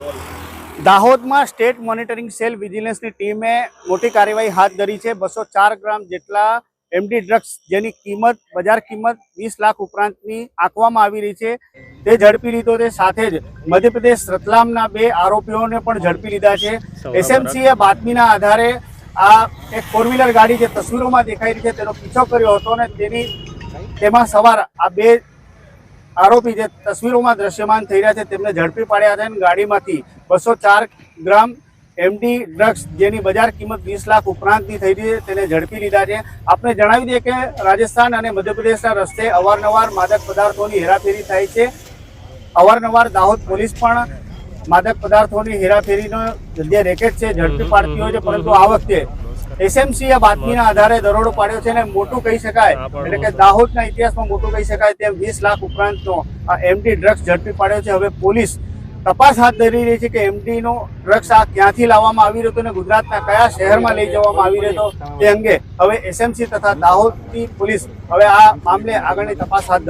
દાહોદમાં state monitoring cell વિજિલન્સની ટીમે મોટી કાર્યવાહી હાથ ધરી છે. બસો ચાર ગ્રામ જેટલા એમડી ડ્રગ્સ જેની કિંમત બજાર કિંમત વીસ લાખ ઉપરાંતની આંકવામાં આવી રહી છે. તે ઝડપી લીધો તે સાથે જ મધ્યપ્રદેશ રતલામના બે આરોપીઓને પણ ઝડપી લીધા છે. એસએમસીએ બાતમીના આધારે આ એક ફોર વ્હીલર ગાડી જે તસવીરોમાં દેખાઈ રહી છે તેનો પીછો કર્યો હતો અને તેની તેમાં સવાર આ બે આરોપી જે તસવીરોમાં દ્રશ્યમાન થઈ રહ્યા છે તેમને ઝડપી પાડ્યા છે અને ગાડીમાંથી બસો ચાર ગ્રામ એમડી ડ્રગ્સ જેની બજાર કિંમત વીસ લાખ ઉપરાંતની થઈ રહી છે તેને ઝડપી લીધા છે. આપણે જણાવી દઈએ કે રાજસ્થાન અને મધ્યપ્રદેશના રસ્તે અવારનવાર માદક પદાર્થોની હેરાફેરી થાય છે. અવારનવાર દાહોદ પોલીસ પણ માદક પદાર્થોની હેરાફેરીનો જે રેકેટ છે ઝડપી પાડતી હોય છે પરંતુ આ વખતે એસએમસી એ બાતમીના આધારે દરોડો પાડ્યો છે અને મોટું કહી શકાય એટલે કે દાહોદના ઇતિહાસમાં મોટું કહી શકાય તેમ વીસ લાખ ઉપરાંતનો આ એમડી ડ્રગ્સ ઝડપી પાડ્યો છે. હવે પોલીસ તપાસ હાથ ધરી રહી છે કે એમડી નો ડ્રગ્સ આ ક્યાંથી લાવવામાં આવી રહ્યો હતો અને ગુજરાતના કયા શહેરમાં લઈ જવામાં આવી રહ્યો હતો તે અંગે હવે એસએમસી તથા દાહોદની પોલીસ હવે આ મામલે આગળની તપાસ હાથ ધરી